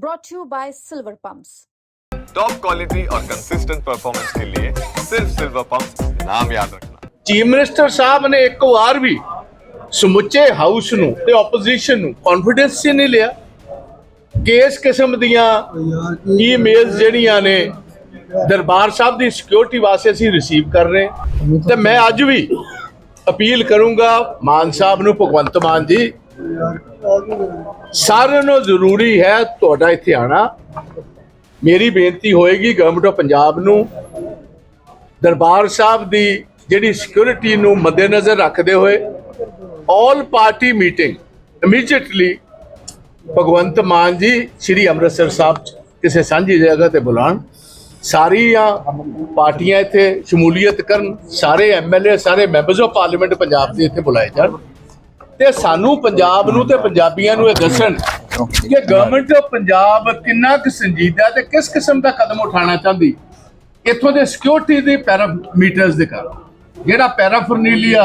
brought to you by Silver Pumps. Top quality और consistent performance के लिए सिर्फ सिल्वर पंप नाम याद रखना ਚੀਫ ਮਿਨਿਸਟਰ ਸਾਹਿਬ ਨੇ ਇੱਕ ਵਾਰ ਵੀ ਸਮੁੱਚੇ ਹਾਊਸ ਨੂੰ ਤੇ ਆਪੋਜੀਸ਼ਨ ਨੂੰ ਕੌਨਫੀਡੈਂਸ 'ਚ ਨਹੀਂ ਲਿਆ ਕਿ ਇਸ ਕਿਸਮ ਦੀਆਂ ਈਮੇਲਸ ਜਿਹੜੀਆਂ ਨੇ ਦਰਬਾਰ ਸਾਹਿਬ ਦੀ ਸਿਕਿਉਰਿਟੀ ਵਾਸਤੇ ਅਸੀਂ ਰਿਸੀਵ ਕਰ ਰਹੇ ਹਾਂ ਤੇ ਮੈਂ ਅੱਜ ਵੀ ਅਪੀਲ ਕਰੂੰਗਾ ਮਾਨ ਸਾਹਿਬ ਨੂੰ ਭਗਵੰਤ ਮਾਨ ਜੀ ਸਾਰਿਆਂ ਨੂੰ ਜ਼ਰੂਰੀ ਹੈ ਤੁਹਾਡਾ ਇੱਥੇ ਆਣਾ। ਮੇਰੀ ਬੇਨਤੀ ਹੋਏਗੀ ਗਵਰਨਮੈਂਟ ਆਫ ਪੰਜਾਬ ਨੂੰ, ਦਰਬਾਰ ਸਾਹਿਬ ਦੀ ਜਿਹੜੀ ਸਿਕਿਉਰਿਟੀ ਨੂੰ ਮੱਦੇਨਜ਼ਰ ਰੱਖਦੇ ਹੋਏ all party meeting immediately Bhagwant Mann ji, Sri Amritsar ਸਾਹਿਬ 'ਚ ਕਿਸੇ ਸਾਂਝੀ ਜਗ੍ਹਾ ਤੇ ਬੁਲਾਣ ਸਾਰੀਆਂ ਪਾਰਟੀਆਂ ਇੱਥੇ ਸ਼ਮੂਲੀਅਤ ਕਰਨ, ਸਾਰੇ ਐਮਐਲਏ ਸਾਰੇ ਮੈਂਬਰਸ ਆਫ ਪਾਰਲੀਮੈਂਟ ਪੰਜਾਬ ਦੇ ਇੱਥੇ ਬੁਲਾਏ ਜਾਣ। ਤੇ ਸਾਨੂੰ ਪੰਜਾਬ ਨੂੰ ਤੇ ਪੰਜਾਬੀਆਂ ਨੂੰ ਇਹ ਦੱਸਣ ਕਿ ਗਵਰਨਮੈਂਟ ਆਫ ਪੰਜਾਬ ਕਿੰਨਾ ਕੁ ਸੰਜੀਦਾ ਤੇ ਕਿਸ ਕਿਸਮ ਦਾ ਕਦਮ ਉਠਾਉਣਾ ਚਾਹੁੰਦੀ? ਇੱਥੋਂ ਦੇ ਸਿਕਿਉਰਿਟੀ ਦੇ ਪੈਰਾਮੀਟਰਸ ਦੇ ਕਰ ਜਿਹੜਾ ਪੈਰਾਫਰਨੀਲੀਆ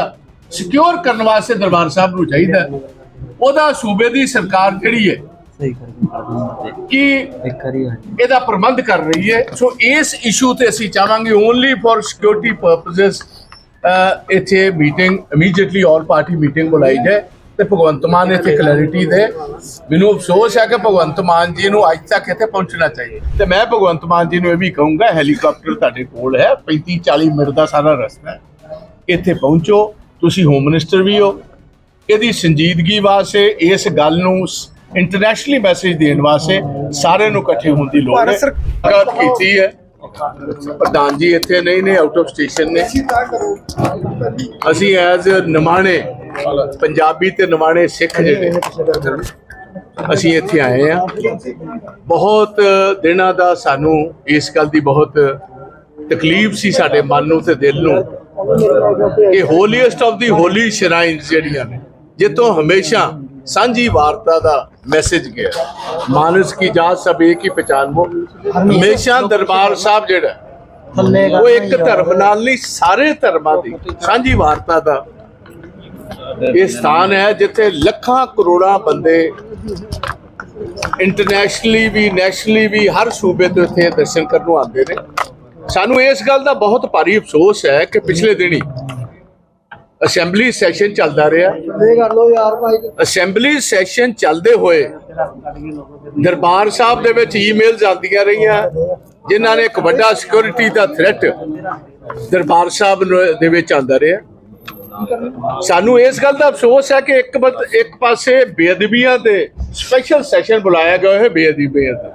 ਸਿਕਿਉਰ ਕਰਨ ਵਾਸਤੇ ਦਰਬਾਰ ਸਾਹਿਬ ਨੂੰ ਚਾਹੀਦਾ ਉਹਦਾ ਸੂਬੇ ਦੀ ਸਰਕਾਰ ਜਿਹੜੀ ਹੈ ਕਿ ਇਹਦਾ ਪ੍ਰਬੰਧ ਕਰ ਰਹੀ ਹੈ। ਸੋ ਇਸ ਇਸ਼ੂ ਤੇ ਅਸੀਂ ਚਾਹਾਂਗੇ ਓਨਲੀ ਫॉर ਸਿਕਿਉਰਿਟੀ ਪਰਪਸਸ ਇੱਥੇ meeting immediately all party meeting ਬੁਲਾਈ ਜਾਏ ਤੇ ਭਗਵੰਤ ਮਾਨ ਇੱਥੇ ਕਲੈਰਿਟੀ ਦੇ। ਮੈਨੂੰ ਅਫਸੋਸ ਹੈ ਕਿ ਭਗਵੰਤ ਮਾਨ ਜੀ ਨੂੰ ਅੱਜ ਤੱਕ ਇੱਥੇ ਪਹੁੰਚਣਾ ਚਾਹੀਏ ਤੇ ਮੈਂ ਭਗਵੰਤ ਮਾਨ ਜੀ ਨੂੰ ਇਹ ਵੀ ਕਹੂੰਗਾ ਹੈਲੀਕਾਪਟਰ ਤੁਹਾਡੇ ਕੋਲ ਹੈ 35 40 ਮਿੰਟ ਦਾ ਸਾਰਾ ਰਸਤਾ ਹੈ। ਇੱਥੇ ਪਹੁੰਚੋ ਤੁਸੀਂ ਹੋਮ ਮਿਨਿਸਟਰ ਵੀ ਹੋ। ਇਹਦੀ ਸੰਜੀਦਗੀ ਵਾਸਤੇ ਇਸ ਗੱਲ ਨੂੰ ਇੰਟਰਨੈਸ਼ਨਲੀ ਮੈਸੇਜ ਦੇਣ ਵਾਸਤੇ ਸਾਰਿਆਂ ਨੂੰ ਇਕੱਠੇ ਹੋਣ ਦੀ ਲੋੜ ਹੈ। ਕੀਤੀ ਹੈ। ਪ੍ਰਧਾਨ ਜੀ, ਇੱਥੇ ਨਹੀਂ ਨੇ ਆਊਟ ਆਫ ਸਟੇਸ਼ਨ ਨੇ। ਅਸੀਂ ਐਜ਼ ਨਿਮਾਣੇ, ਪੰਜਾਬੀ ਤੇ ਨਿਮਾਣੇ ਸਿੱਖ ਜਿਹੜੇ, ਅਸੀਂ ਇੱਥੇ ਆਏ ਆ ਬਹੁਤ ਦਿਨਾਂ ਦਾ ਸਾਨੂੰ ਇਸ ਗੱਲ ਦੀ ਬਹੁਤ ਤਕਲੀਫ ਸੀ ਸਾਡੇ ਮਨ ਨੂੰ ਤੇ ਦਿਲ ਨੂੰ ਇਹ ਹੋਲੀਐਸਟ ਆਫ ਦੀ ਹੋਲੀ ਸ਼ਰਾਈਨਸ ਜਿਹੜੀਆਂ ਨੇ, ਜਿੱਥੋਂ ਹਮੇਸ਼ਾ ਸਾਂਝੀ ਵਾਰਤਾ ਦਾ ਮੈਸੇਜ ਗਿਆ। ਮਾਨਸ ਕੀ ਜਾਤ ਸਭ ਇੱਕ ਹੀ ਪਛਾਨਵੋ ਹਮੇਸ਼ਾ ਦਰਬਾਰ ਸਾਹਿਬ ਜਿਹੜਾ ਉਹ ਇੱਕ ਧਰਮ ਨਾਲ ਨਹੀਂ ਸਾਰੇ ਧਰਮਾਂ ਦੀ। ਸਾਂਝੀ ਵਾਰਤਾ ਦਾ ਇਹ ਸਥਾਨ ਹੈ ਜਿੱਥੇ ਲੱਖਾਂ ਕਰੋੜਾਂ ਬੰਦੇ ਇੰਟਰਨੈਸ਼ਨਲੀ ਵੀ ਨੈਸ਼ਨਲੀ ਵੀ ਹਰ ਸੂਬੇ ਤੋਂ ਇੱਥੇ ਦਰਸ਼ਨ ਕਰਨ ਨੂੰ ਆਉਂਦੇ ਨੇ। ਸਾਨੂੰ ਇਸ ਗੱਲ ਦਾ ਬਹੁਤ ਭਾਰੀ ਅਫਸੋਸ ਹੈ ਕਿ ਪਿਛਲੇ ਦਿਨੀ ਅਸੈਂਬਲੀ ਸੈਸ਼ਨ ਚੱਲਦਾ ਰਿਹਾ। ਅਸੈਂਬਲੀ ਸੈਸ਼ਨ ਚੱਲਦੇ ਹੋਏ ਦਰਬਾਰ ਸਾਹਿਬ ਦੇ ਵਿੱਚ ਈਮੇਲਸ ਆਉਂਦੀਆਂ ਰਹੀਆਂ ਜਿਨ੍ਹਾਂ ਨੇ ਇੱਕ ਵੱਡਾ ਸਿਕਿਉਰਿਟੀ ਦਾ ਥ੍ਰੈਟ ਦਰਬਾਰ ਸਾਹਿਬ ਦੇ ਵਿੱਚ ਆਉਂਦਾ ਰਿਹਾ। ਸਾਨੂੰ ਇਸ ਗੱਲ ਦਾ ਅਫਸੋਸ ਹੈ ਕਿ ਇੱਕ ਇੱਕ ਪਾਸੇ ਬੇਅਦਬੀਆਂ ਤੇ ਸਪੈਸ਼ਲ ਸੈਸ਼ਨ ਬੁਲਾਇਆ ਗਿਆ ਹੈ ਬੇਅਦਬੀਆਂ ਤੇ।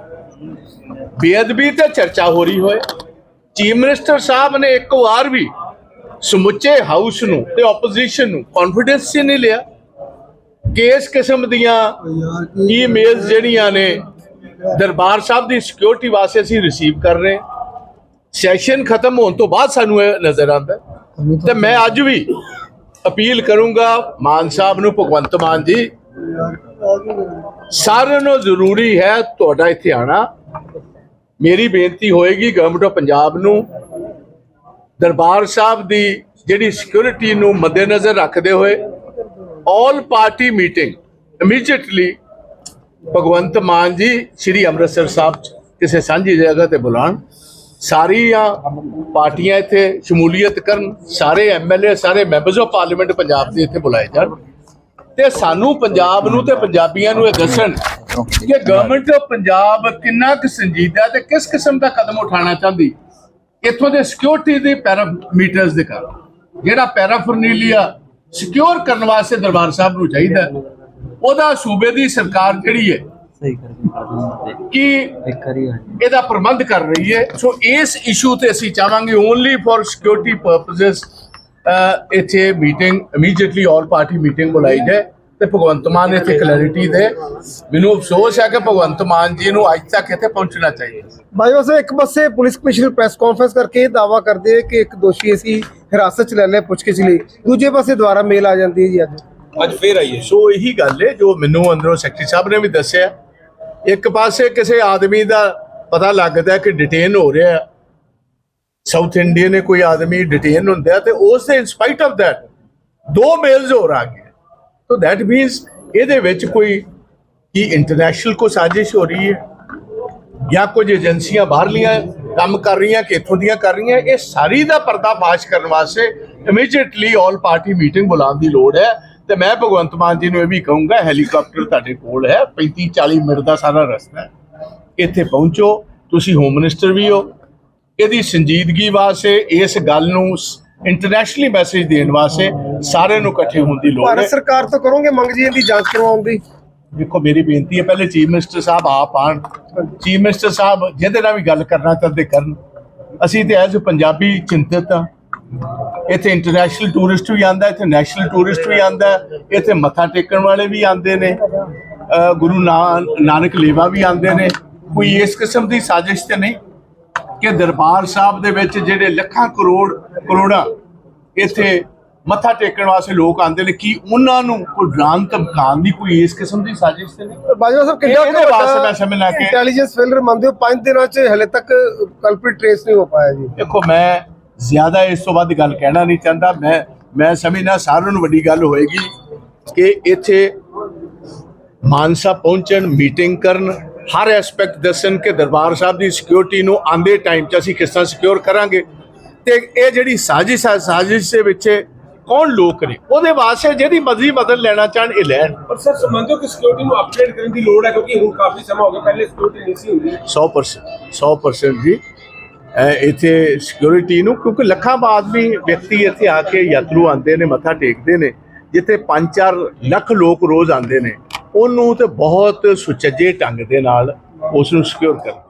ਬੇਅਦਬੀ ਤੇ ਚਰਚਾ ਹੋ ਰਹੀ ਹੋਏ। ਚੀਫ ਮਿਨਿਸਟਰ ਸਾਹਿਬ ਨੇ ਇੱਕ ਵਾਰ ਵੀ ਸਮੁੱਚੇ ਹਾਊਸ ਨੂੰ ਤੇ ਆਪੋਜੀਸ਼ਨ ਨੂੰ ਕੌਨਫੀਡੈਂਸ 'ਚ ਨਹੀਂ ਲਿਆ। ਕਿ ਇਸ ਕਿਸਮ ਦੀਆਂ ਈਮੇਲਸ ਜਿਹੜੀਆਂ ਨੇ ਦਰਬਾਰ ਸਾਹਿਬ ਦੀ ਸਿਕਿਉਰਿਟੀ ਵਾਸਤੇ ਅਸੀਂ ਰਿਸੀਵ ਕਰ ਰਹੇ ਸੈਸ਼ਨ ਖਤਮ ਹੋਣ ਤੋਂ ਬਾਅਦ ਸਾਨੂੰ ਇਹ ਨਜ਼ਰ ਆਉਂਦਾ। ਹੈ। ਤੇ ਮੈਂ ਅੱਜ ਵੀ ਅਪੀਲ ਕਰੂੰਗਾ ਮਾਨ ਸਾਹਿਬ ਨੂੰ, ਭਗਵੰਤ ਮਾਨ ਜੀ, ਸਾਰਿਆਂ ਨੂੰ ਜ਼ਰੂਰੀ ਹੈ ਤੁਹਾਡਾ ਇੱਥੇ ਆਣਾ ਮੇਰੀ ਬੇਨਤੀ ਹੋਏਗੀ ਗਵਰਨਮੈਂਟ ਆਫ ਪੰਜਾਬ ਨੂੰ ਦਰਬਾਰ ਸਾਹਿਬ ਦੀ ਜਿਹੜੀ ਸਿਕਿਉਰਿਟੀ ਨੂੰ ਮੱਦੇਨਜ਼ਰ ਰੱਖਦੇ ਹੋਏ all party meeting immediately Bhagwant Mann ji Sri Amritsar ਸਾਹਿਬ ਕਿਸੇ ਸਾਂਝੀ ਜਗ੍ਹਾ ਤੇ ਬੁਲਾਣ ਸਾਰੀਆਂ ਪਾਰਟੀਆਂ ਇੱਥੇ ਸ਼ਮੂਲੀਅਤ ਕਰਨ, ਸਾਰੇ ਐਮਐਲਏ ਸਾਰੇ ਮੈਂਬਰਸ ਆਫ ਪਾਰਲੀਮੈਂਟ ਪੰਜਾਬ ਦੇ ਇੱਥੇ ਬੁਲਾਏ ਜਾਣ। ਤੇ ਸਾਨੂੰ ਪੰਜਾਬ ਨੂੰ ਤੇ ਪੰਜਾਬੀਆਂ ਨੂੰ ਇਹ ਦੱਸਣ ਕਿ ਗਵਰਨਮੈਂਟ ਆਫ ਪੰਜਾਬ ਕਿੰਨਾ ਕੁ ਸੰਜੀਦਾ ਤੇ ਕਿਸ ਕਿਸਮ ਦਾ ਕਦਮ ਉਠਾਉਣਾ ਚਾਹੁੰਦੀ। ਇੱਥੋਂ ਦੇ ਸਿਕਿਉਰਿਟੀ ਦੇ ਪੈਰਾਮੀਟਰਸ ਦੇ ਕਰ ਜਿਹੜਾ ਪੈਰਾਫਰਨੀਲੀਆ ਸਿਕਿਉਰ ਕਰਨ ਵਾਸਤੇ ਦਰਬਾਰ ਸਾਹਿਬ ਨੂੰ ਚਾਹੀਦਾ ਉਹਦਾ ਸੂਬੇ ਦੀ ਸਰਕਾਰ ਜਿਹੜੀ ਹੈ ਕਿ ਇਹਦਾ ਪ੍ਰਬੰਧ ਕਰ ਰਹੀ ਹੈ। ਸੋ ਇਸ ਇਸ਼ੂ ਤੇ ਅਸੀਂ ਚਾਹਾਂਗੇ ਓਨਲੀ ਫॉर ਸਿਕਿਉਰਿਟੀ ਪਰਪਸਸ ਇੱਥੇ meeting immediately all party meeting ਬੁਲਾਈ ਜਾਏ। ਤੇ ਭਗਵੰਤ ਮਾਨ ਇੱਥੇ ਕਲੈਰਿਟੀ ਦੇ। ਮੈਨੂੰ ਅਫਸੋਸ ਹੈ ਕਿ ਭਗਵੰਤ ਮਾਨ ਜੀ ਨੂੰ ਅੱਜ ਤੱਕ ਇੱਥੇ ਪਹੁੰਚਣਾ ਚਾਹੀਦਾ। ਭਾਈ ਵਸੇ ਇੱਕ ਪਾਸੇ ਪੁਲਿਸ ਕਮਿਸ਼ਨਰ ਪ੍ਰੈਸ ਕਾਨਫਰੰਸ ਕਰਕੇ ਦਾਵਾ ਕਰਦੇ ਕਿ ਇੱਕ ਦੋਸ਼ੀ ਅਸੀਂ ਹਿਰਾਸਤ ਚ ਲੈ ਲਿਆ ਪੁੱਛਗਿੱਛ ਲਈ। ਦੂਜੇ ਪਾਸੇ ਦੁਬਾਰਾ ਮੇਲ ਆ ਜਾਂਦੀ ਹੈ ਜੀ ਅੱਜ। ਅੱਜ ਫੇਰ ਆਈਏ। ਸੋ ਇਹੀ ਗੱਲ ਹੈ ਜੋ ਮੈਨੂੰ ਅੰਦਰੋਂ ਸੈਕਟਰੀ ਸਾਹਿਬ ਨੇ ਵੀ ਦੱਸਿਆ। ਇੱਕ ਪਾਸੇ ਕਿਸੇ ਆਦਮੀ ਦਾ ਪਤਾ ਲੱਗਦਾ ਕਿ ਡਿਟੇਨ ਹੋ ਰਿਹਾ ਸਾਊਥ ਇੰਡੀਆ ਨੇ ਕੋਈ ਆਦਮੀ ਡਿਟੇਨ ਹੁੰਦਾ ਤੇ ਉਸ ਦੇ ਇਨਸਪਾਈਟ ਆਫ ਦੈਟ ਦੋ ਮੇਲਸ ਹੋ ਰਾਂਗੇ ਸੋ ਥੈਟ ਮੀਨਸ ਇਹਦੇ ਵਿੱਚ ਕੋਈ ਕੀ ਇੰਟਰਨੈਸ਼ਨਲ ਕੋ ਸਾਜ਼ਿਸ਼ ਹੋ ਰਹੀ ਹੈ? ਜਾਂ ਕੁਝ ਏਜੰਸੀਆਂ ਬਾਹਰਲੀਆਂ ਕੰਮ ਕਰ ਰਹੀਆਂ ਕਿ ਇੱਥੋਂ ਦੀਆਂ ਕਰ ਰਹੀਆਂ? ਇਹ ਸਾਰੀ ਦਾ ਪਰਦਾਫਾਸ਼ ਕਰਨ ਵਾਸਤੇ ਇਮੀਡੀਏਟਲੀ ਆਲ ਪਾਰਟੀ ਮੀਟਿੰਗ ਬੁਲਾਉਣ ਦੀ ਲੋੜ ਹੈ। ਤੇ ਮੈਂ ਭਗਵੰਤ ਮਾਨ ਜੀ ਨੂੰ ਇਹ ਵੀ ਕਹੂੰਗਾ ਹੈਲੀਕਾਪਟਰ ਤੁਹਾਡੇ ਕੋਲ ਹੈ 35 40 ਮਿੰਟ ਦਾ ਸਾਰਾ ਰਸਤਾ ਹੈ। ਇੱਥੇ ਪਹੁੰਚੋ, ਤੁਸੀਂ ਹੋਮ ਮਿਨਿਸਟਰ ਵੀ ਹੋ। ਇਹਦੀ ਸੰਜੀਦਗੀ ਵਾਸਤੇ ਇਸ ਗੱਲ ਨੂੰ ਇੰਟਰਨੈਸ਼ਨਲੀ ਮੈਸੇਜ ਦੇਣ ਵਾਸਤੇ ਸਾਰਿਆਂ ਨੂੰ ਇਕੱਠੇ ਹੋਣ ਦੀ ਲੋੜ ਹੈ। ਭਾਰਤ ਸਰਕਾਰ ਤੋਂ ਕਰੋਗੇ ਮੰਗ ਜੀ ਇਹਦੀ ਜਾਂਚ ਕਰਵਾਉਣ ਦੀ? ਦੇਖੋ ਮੇਰੀ ਬੇਨਤੀ ਹੈ ਪਹਿਲੇ ਚੀਫ ਮਿਨਿਸਟਰ ਸਾਹਿਬ ਆਪ ਆਣ। ਚੀਫ ਮਿਨਿਸਟਰ ਸਾਹਿਬ ਜਿਹਦੇ ਨਾਲ ਵੀ ਗੱਲ ਕਰਨਾ ਚਾਹੁੰਦੇ ਕਰਨ। ਅਸੀਂ ਤੇ ਐਜ਼ ਪੰਜਾਬੀ ਚਿੰਤਤ ਹਾਂ। ਇੱਥੇ ਇੰਟਰਨੈਸ਼ਨਲ ਟੂਰਿਸਟ ਵੀ ਆਂਦਾ ਇੱਥੇ ਨੈਸ਼ਨਲ ਟੂਰਿਸਟ ਵੀ ਆਂਦਾ ਇੱਥੇ ਮੱਥਾ ਟੇਕਣ ਵਾਲੇ ਵੀ ਆਂਦੇ ਨੇ। ਗੁਰੂ ਨਾਨਕ ਲੇਵਾ ਵੀ ਆਂਦੇ ਨੇ। ਕੋਈ ਇਸ ਕਿਸਮ ਦੀ ਸਾਜ਼ਿਸ਼ ਤੇ ਨਹੀਂ। ਕਿ ਦਰਬਾਰ ਸਾਹਿਬ ਦੇ ਵਿੱਚ ਜਿਹੜੇ ਲੱਖਾਂ ਕਰੋੜ ਕਰੋੜਾਂ ਇੱਥੇ ਮੱਥਾ ਟੇਕਣ ਵਾਸਤੇ ਲੋਕ ਆਂਦੇ ਨੇ ਕੀ ਉਹਨਾਂ ਨੂੰ ਕੋਈ ਡਰਾਨ ਧਮਕਾਉਣ ਦੀ ਕੋਈ ਇਸ ਕਿਸਮ ਦੀ ਸਾਜ਼ਿਸ਼ ਤੇ ਨਹੀਂ? ਬਾਜਵਾ ਸਾਹਿਬ ਕਿੰਨਾ ਇਹਦੇ ਵਾਸਤੇ ਮੈਂ ਸਮਝਣਾ ਕਿ- ਇੰਟੈਲੀਜੈਂਸ ਫੇਲਰ ਮੰਨਦੇ ਹੋ 5 ਦਿਨਾਂ 'ਚ ਹਲੇ ਤੱਕ ਕਲਪ੍ਰਿਟ ਟ੍ਰੇਸ ਨਹੀਂ ਹੋ ਪਾਇਆ ਜੀ। ਦੇਖੋ ਮੈਂ ਜ਼ਿਆਦਾ ਇਸ ਤੋਂ ਵੱਧ ਗੱਲ ਕਹਿਣਾ ਨਹੀਂ ਚਾਹੁੰਦਾ। ਮੈਂ ਮੈਂ ਸਮਝਦਾ ਸਾਰਿਆਂ ਨੂੰ ਵੱਡੀ ਗੱਲ ਹੋਏਗੀ ਕਿ ਇੱਥੇ ਮਾਨਸਾ ਪਹੁੰਚਣ ਮੀਟਿੰਗ ਕਰਨ ਹਰ ਐਸਪੈਕਟ ਦੱਸਣ ਕਿ ਦਰਬਾਰ ਸਾਹਿਬ ਦੀ ਸਿਕਿਉਰਿਟੀ ਨੂੰ ਆਂਦੇ ਟਾਈਮ 'ਚ ਅਸੀਂ ਕਿਸ ਤਰ੍ਹਾਂ ਸਿਕਿਉਰ ਕਰਾਂਗੇ। ਤੇ ਇਹ ਜਿਹੜੀ ਸਾਜ਼ਿਸ਼ ਹੈ ਸਾਜ਼ਿਸ਼ ਦੇ ਵਿੱਚ ਕੌਣ ਲੋਕ ਨੇ? ਉਹਦੇ ਵਾਸਤੇ ਜਿਹਦੀ ਮਰਜ਼ੀ ਮਦਦ ਲੈਣਾ ਚਾਹਣ ਇਹ ਲੈਣ ਪਰ ਸਰ ਸਮਝੋ ਕਿ ਸਿਕਿਉਰਿਟੀ ਨੂੰ ਅਪਗ੍ਰੇਡ ਕਰਨ ਦੀ ਲੋੜ ਹੈ ਕਿਉਂਕਿ ਹੁਣ ਕਾਫੀ ਸਮਾਂ ਹੋ ਗਿਆ ਪਹਿਲੇ ਸਿਕਿਉਰਿਟੀ ਨਹੀਂ ਸੀ ਹੁੰਦੀ। 100% 100% ਜੀ। ਇੱਥੇ ਸਿਕਿਉਰਿਟੀ ਨੂੰ ਕਿਉਂਕਿ ਲੱਖਾਂ ਬਾਅਦ ਵੀ ਵਿਅਕਤੀ ਇੱਥੇ ਆ ਕੇ ਯਾਤਰੂ ਆਉਂਦੇ ਨੇ ਮੱਥਾ ਟੇਕਦੇ ਨੇ ਜਿੱਥੇ 5-4 ਲੱਖ ਲੋਕ ਰੋਜ਼ ਆਉਂਦੇ ਨੇ। ਉਹਨੂੰ ਤੇ ਬਹੁਤ ਸੁਚੱਜੇ ਢੰਗ ਦੇ ਨਾਲ ਉਸ ਨੂੰ ਸਿਕਿਉਰ ਕਰਦੇ